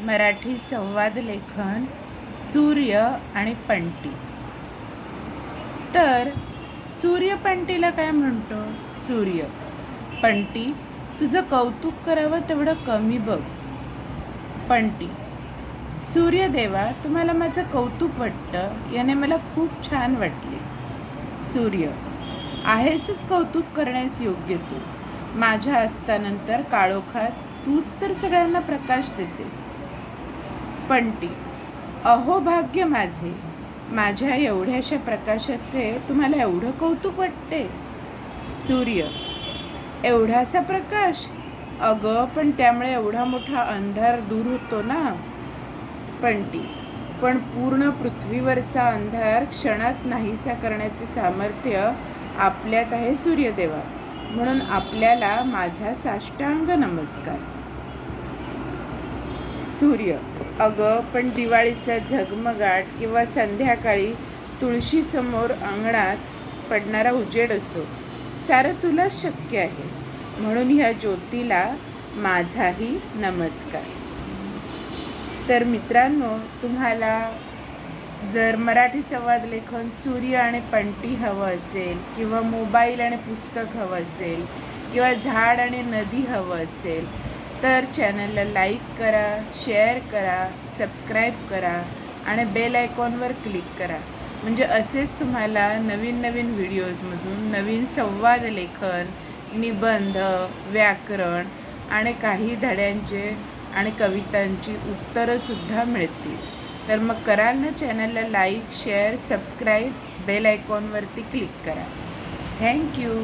मराठी संवाद लेखन सूर्य आणि पंटी. तर सूर्यपंटीला काय म्हणतो? सूर्य. पंटी तुझं कौतुक करावं तेवढं कमी बघ. पंटी सूर्यदेवा तुम्हाला माझं कौतुक वाटतं याने मला खूप छान वाटले. सूर्य आहेसच कौतुक करण्यास योग्य तू. माझ्या असतानंतर काळोखात तूच तर सगळ्यांना प्रकाश देतेस. पंटी अहो भाग्य माझे. माझ्या एवढ्याशा प्रकाशाचे तुम्हाला एवढं कौतुक वाटते? सूर्य. एवढासा प्रकाश? अगं पण त्यामुळे एवढा मोठा अंधार दूर होतो ना? पंटी पण पूर्ण पृथ्वीवरचा अंधार क्षणात नाहीसा करण्याचे सामर्थ्य आपल्यात आहे सूर्यदेवा. म्हणून आपल्याला माझा साष्टांग नमस्कार. सूर्य. अगं पण दिवाळीचा झगमगाट किंवा संध्याकाळी तुळशीसमोर अंगणात पडणारा उजेड असो सारं तुलाच शक्य आहे. म्हणून ह्या ज्योतीला माझाही नमस्कार. तर मित्रांनो तुम्हाला जर मराठी संवाद लेखन सूर्य आणि पंटी हवं असेल किंवा मोबाईल आणि पुस्तक हवं असेल किंवा झाड आणि नदी हवं असेल तर चॅनलला लाईक करा शेअर करा सबस्क्राईब करा आणि बेल आयकॉनवर क्लिक करा. म्हणजे असेच तुम्हाला नवीन नवीन व्हिडिओजमधून नवीन संवाद लेखन निबंध व्याकरण आणि काही धड्यांचे आणि कवितांची उत्तरंसुद्धा मिळतील. तर मग कराल ना चॅनलला लाईक शेअर सबस्क्राईब बेल आयकॉनवरती क्लिक करा. Thank you